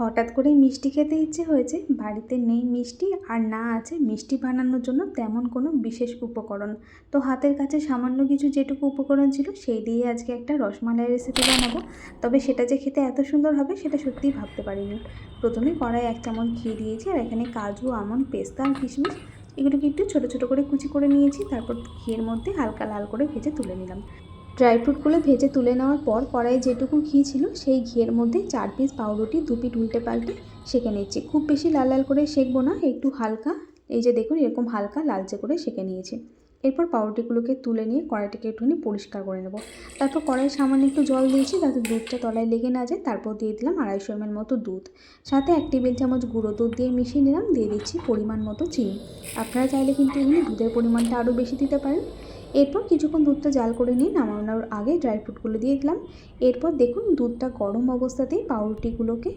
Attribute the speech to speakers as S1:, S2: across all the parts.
S1: হঠাৎ করেই মিষ্টি খেতে ইচ্ছে হয়েছে। বাড়িতে নেই মিষ্টি আর না আছে মিষ্টি বানানোর জন্য তেমন কোনো বিশেষ উপকরণ। তো হাতের কাছে সামান্য কিছু যেটুকু উপকরণ ছিল সেই দিয়ে আজকে একটা রসমালাই রেসিপি বানাবো। তবে সেটা যে খেতে এত সুন্দর হবে সেটা সত্যিই ভাবতে পারিনি। প্রথমে কড়াই এক চামচ ঘি দিয়েছি আর এখানে কাজু আমন্ড পেস্তা আর কিশমিশ এগুলোকে একটু ছোটো ছোটো করে কুচি করে নিয়েছি। তারপর ঘিয়ের মধ্যে হালকা লাল করে ভেজে তুলে নিলাম। ড্রাই ফ্রুটগুলো ভেজে তুলে নেওয়ার পর কড়াইয়ে যেটুকু ঘি ছিল সেই ঘিয়ের মধ্যে চার পিস পাউরুটি, দু পিঠ উল্টে পাল্টে সেঁকে নিচ্ছি। খুব বেশি লাল লাল করে সেঁকবো না, একটু হালকা, এই যে দেখুন এরকম হালকা লালচে করে সেঁকে নিয়েছি। এরপর পাউরুটিগুলোকে তুলে নিয়ে কড়াইটাকে একটুখানি পরিষ্কার করে নেব। তারপর কড়াইয়ে সামান্য একটু জল দিয়েছি যাতে দুধটা তলায় লেগে না যায়, তারপর দিয়ে দিলাম আড়াইশো এমএল মতো দুধ। সাথে এক টেবিল চামচ গুঁড়ো দুধ দিয়ে মিশিয়ে নিলাম, দিয়ে দিচ্ছি পরিমাণ মতো চিনি। আপনারা চাইলে কিন্তু এখানে দুধের পরিমাণটা আরও বেশি দিতে পারেন। এরপর কিছুক্ষণ দুধটা জাল করে নিয়ে নামানোর আগে ড্রাই ফ্রুটগুলো দিয়ে দিলাম। এরপর দেখুন দুধটা গরম অবস্থাতেই পাউরুটিগুলোকে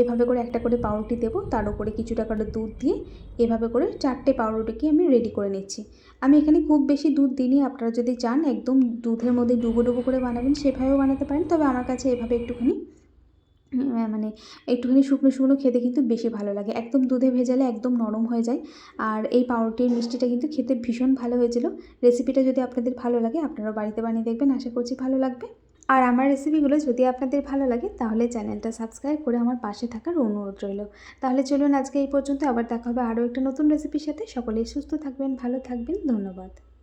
S1: এভাবে করে একটা করে পাউরুটি দেবো, তার উপরে কিছুটা করে দুধ দিয়ে এভাবে করে চারটে পাউরুটিকে আমি রেডি করে নিচ্ছি। আমি এখানে খুব বেশি দুধ দিইনি, আপনারা যদি চান একদম দুধের মধ্যে ডুবো ডুবো করে বানাবেন, সেভাবেও বানাতে পারেন। তবে আমার কাছে এভাবে একটুখানি মানে একটুখানি শুকনো শুকনো খেতে কিন্তু বেশি ভালো লাগে। একদম দুধে ভেজালে একদম নরম হয়ে যায়। আর এই পাউরুটির মিষ্টিটা কিন্তু খেতে ভীষণ ভালো হয়েছিল। রেসিপিটা যদি আপনাদের ভালো লাগে, আপনারাও বাড়িতে বানিয়ে দেখবেন, আশা করছি ভালো লাগবে। আর আমার রেসিপিগুলো যদি আপনাদের ভালো লাগে, তাহলে চ্যানেলটা সাবস্ক্রাইব করে আমার পাশে থাকার অনুরোধ রইল। তাহলে চলুন আজকে এই পর্যন্ত, আবার দেখা হবে আরও একটা নতুন রেসিপির সাথে। সকলেই সুস্থ থাকবেন, ভালো থাকবেন, ধন্যবাদ।